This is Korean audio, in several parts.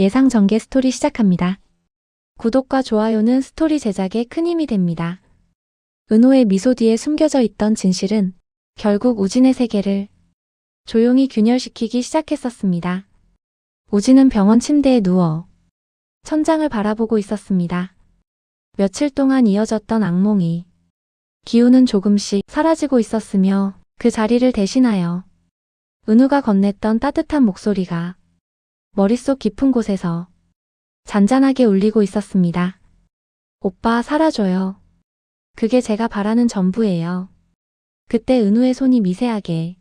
예상 전개 스토리 시작합니다. 구독과 좋아요는 스토리 제작에 큰 힘이 됩니다. 은호의 미소 뒤에 숨겨져 있던 진실은 결국 우진의 세계를 조용히 균열시키기 시작했었습니다. 우진은 병원 침대에 누워 천장을 바라보고 있었습니다. 며칠 동안 이어졌던 악몽이 기운은 조금씩 사라지고 있었으며 그 자리를 대신하여 은우가 건넸던 따뜻한 목소리가 머릿속 깊은 곳에서 잔잔하게 울리고 있었습니다. 오빠 사라져요. 그게 제가 바라는 전부예요. 그때 은우의 손이 미세하게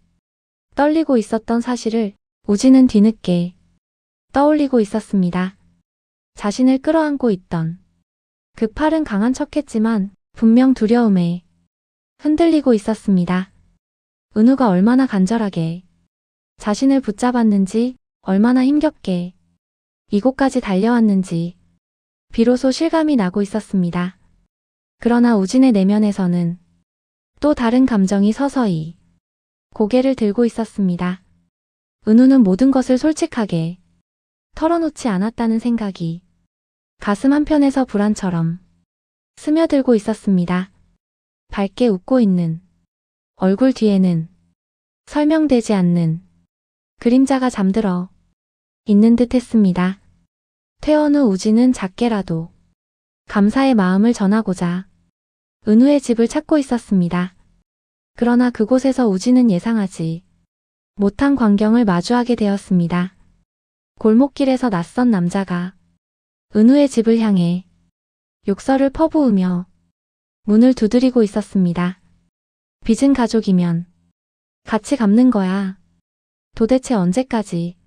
떨리고 있었던 사실을 우진은 뒤늦게 떠올리고 있었습니다. 자신을 끌어안고 있던 그 팔은 강한 척했지만 분명 두려움에 흔들리고 있었습니다. 은우가 얼마나 간절하게 자신을 붙잡았는지 얼마나 힘겹게 이곳까지 달려왔는지 비로소 실감이 나고 있었습니다. 그러나 우진의 내면에서는 또 다른 감정이 서서히 고개를 들고 있었습니다. 은우는 모든 것을 솔직하게 털어놓지 않았다는 생각이 가슴 한편에서 불안처럼 스며들고 있었습니다. 밝게 웃고 있는 얼굴 뒤에는 설명되지 않는 그림자가 잠들어 있는 듯 했습니다. 퇴원 후 우진은 작게라도 감사의 마음을 전하고자 은우의 집을 찾고 있었습니다. 그러나 그곳에서 우진은 예상하지 못한 광경을 마주하게 되었습니다. 골목길에서 낯선 남자가 은우의 집을 향해 욕설을 퍼부으며 문을 두드리고 있었습니다. 빚은 가족이면 같이 갚는 거야. 도대체 언제까지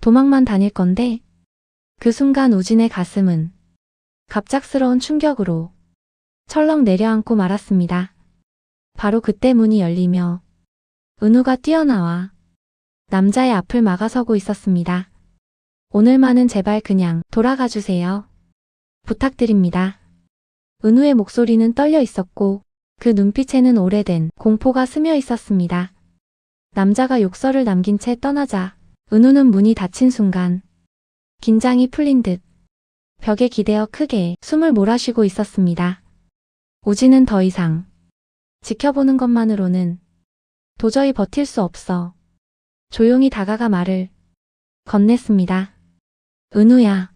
도망만 다닐 건데? 그 순간 우진의 가슴은 갑작스러운 충격으로 철렁 내려앉고 말았습니다. 바로 그때 문이 열리며 은우가 뛰어나와 남자의 앞을 막아서고 있었습니다. 오늘만은 제발 그냥 돌아가 주세요. 부탁드립니다. 은우의 목소리는 떨려 있었고 그 눈빛에는 오래된 공포가 스며 있었습니다. 남자가 욕설을 남긴 채 떠나자 은우는 문이 닫힌 순간 긴장이 풀린 듯 벽에 기대어 크게 숨을 몰아쉬고 있었습니다. 우진은 더 이상 지켜보는 것만으로는 도저히 버틸 수 없어 조용히 다가가 말을 건넸습니다. 은우야,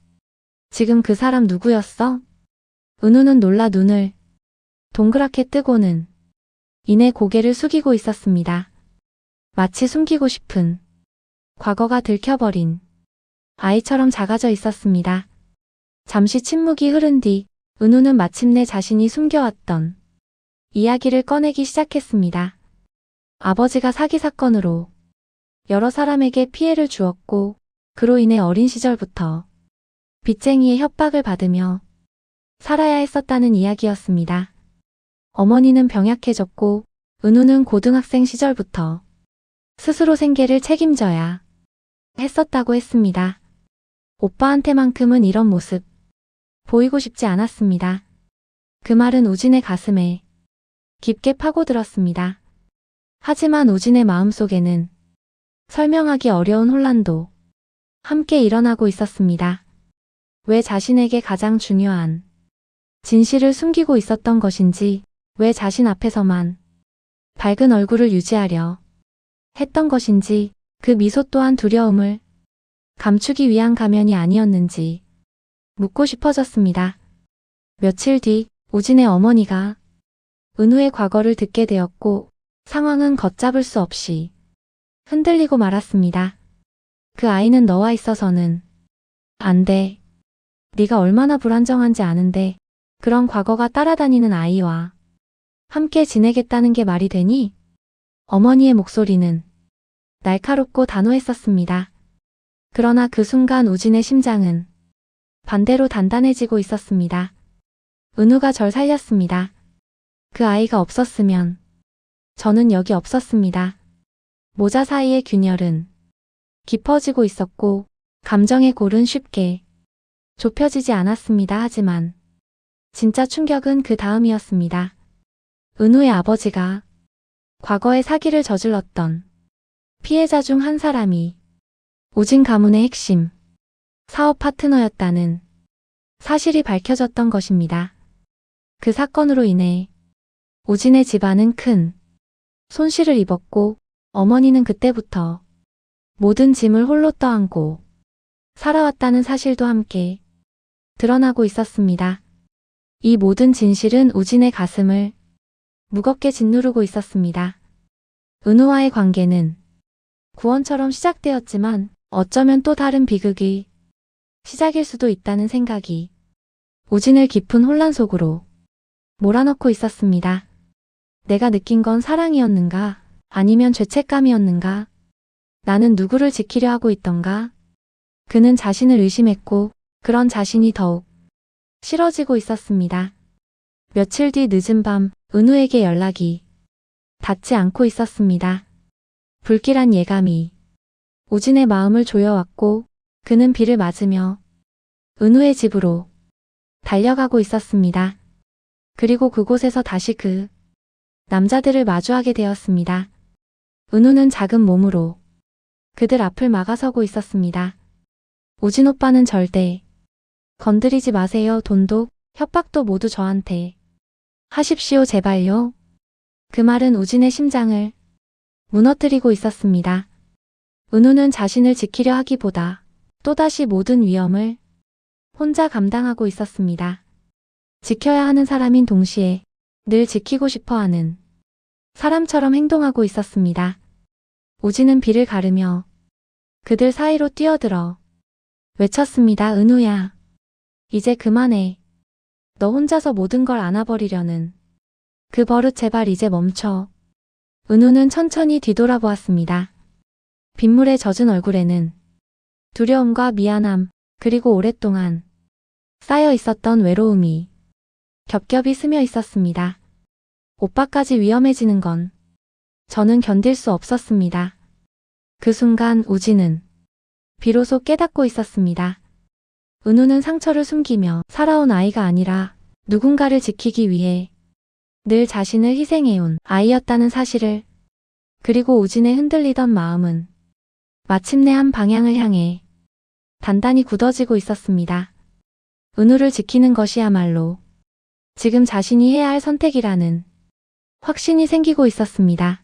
지금 그 사람 누구였어? 은우는 놀라 눈을 동그랗게 뜨고는 이내 고개를 숙이고 있었습니다. 마치 숨기고 싶은 과거가 들켜버린 아이처럼 작아져 있었습니다. 잠시 침묵이 흐른 뒤 은우는 마침내 자신이 숨겨왔던 이야기를 꺼내기 시작했습니다. 아버지가 사기 사건으로 여러 사람에게 피해를 주었고 그로 인해 어린 시절부터 빚쟁이의 협박을 받으며 살아야 했었다는 이야기였습니다. 어머니는 병약해졌고 은우는 고등학생 시절부터 스스로 생계를 책임져야 했었다고 했습니다. 오빠한테만큼은 이런 모습 보이고 싶지 않았습니다. 그 말은 우진의 가슴에 깊게 파고들었습니다. 하지만 우진의 마음속에는 설명하기 어려운 혼란도 함께 일어나고 있었습니다. 왜 자신에게 가장 중요한 진실을 숨기고 있었던 것인지, 왜 자신 앞에서만 밝은 얼굴을 유지하려 했던 것인지, 그 미소 또한 두려움을 감추기 위한 가면이 아니었는지 묻고 싶어졌습니다. 며칠 뒤 우진의 어머니가 은우의 과거를 듣게 되었고 상황은 걷잡을 수 없이 흔들리고 말았습니다. 그 아이는 너와 있어서는 안 돼. 네가 얼마나 불안정한지 아는데 그런 과거가 따라다니는 아이와 함께 지내겠다는 게 말이 되니? 어머니의 목소리는 날카롭고 단호했었습니다. 그러나 그 순간 우진의 심장은 반대로 단단해지고 있었습니다. 은우가 절 살렸습니다. 그 아이가 없었으면 저는 여기 없었습니다. 모자 사이의 균열은 깊어지고 있었고 감정의 골은 쉽게 좁혀지지 않았습니다. 하지만 진짜 충격은 그 다음이었습니다. 은우의 아버지가 과거에 사기를 저질렀던 피해자 중 한 사람이 우진 가문의 핵심 사업 파트너였다는 사실이 밝혀졌던 것입니다. 그 사건으로 인해 우진의 집안은 큰 손실을 입었고 어머니는 그때부터 모든 짐을 홀로 떠안고 살아왔다는 사실도 함께 드러나고 있었습니다. 이 모든 진실은 우진의 가슴을 무겁게 짓누르고 있었습니다. 은우와의 관계는 구원처럼 시작되었지만 어쩌면 또 다른 비극이 시작일 수도 있다는 생각이 우진을 깊은 혼란 속으로 몰아넣고 있었습니다. 내가 느낀 건 사랑이었는가? 아니면 죄책감이었는가? 나는 누구를 지키려 하고 있던가? 그는 자신을 의심했고 그런 자신이 더욱 싫어지고 있었습니다. 며칠 뒤 늦은 밤 은우에게 연락이 닿지 않고 있었습니다. 불길한 예감이 우진의 마음을 조여왔고 그는 비를 맞으며 은우의 집으로 달려가고 있었습니다. 그리고 그곳에서 다시 그 남자들을 마주하게 되었습니다. 은우는 작은 몸으로 그들 앞을 막아서고 있었습니다. 우진 오빠는 절대 건드리지 마세요. 돈도 협박도 모두 저한테 하십시오. 제발요. 그 말은 우진의 심장을 무너뜨리고 있었습니다. 은우는 자신을 지키려 하기보다 또다시 모든 위험을 혼자 감당하고 있었습니다. 지켜야 하는 사람인 동시에 늘 지키고 싶어 하는 사람처럼 행동하고 있었습니다. 우진은 비를 가르며 그들 사이로 뛰어들어 외쳤습니다. 은우야. 이제 그만해. 너 혼자서 모든 걸 안아버리려는 그 버릇 제발 이제 멈춰. 은우는 천천히 뒤돌아보았습니다. 빗물에 젖은 얼굴에는 두려움과 미안함, 그리고 오랫동안 쌓여 있었던 외로움이 겹겹이 스며 있었습니다. 오빠까지 위험해지는 건 저는 견딜 수 없었습니다. 그 순간 우진은 비로소 깨닫고 있었습니다. 은우는 상처를 숨기며 살아온 아이가 아니라 누군가를 지키기 위해 늘 자신을 희생해온 아이였다는 사실을 그리고 우진의 흔들리던 마음은 마침내 한 방향을 향해 단단히 굳어지고 있었습니다. 은우를 지키는 것이야말로 지금 자신이 해야 할 선택이라는 확신이 생기고 있었습니다.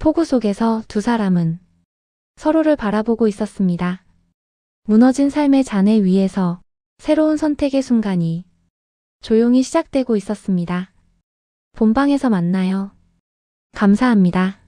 폭우 속에서 두 사람은 서로를 바라보고 있었습니다. 무너진 삶의 잔해 위에서 새로운 선택의 순간이 조용히 시작되고 있었습니다. 본방에서 만나요. 감사합니다.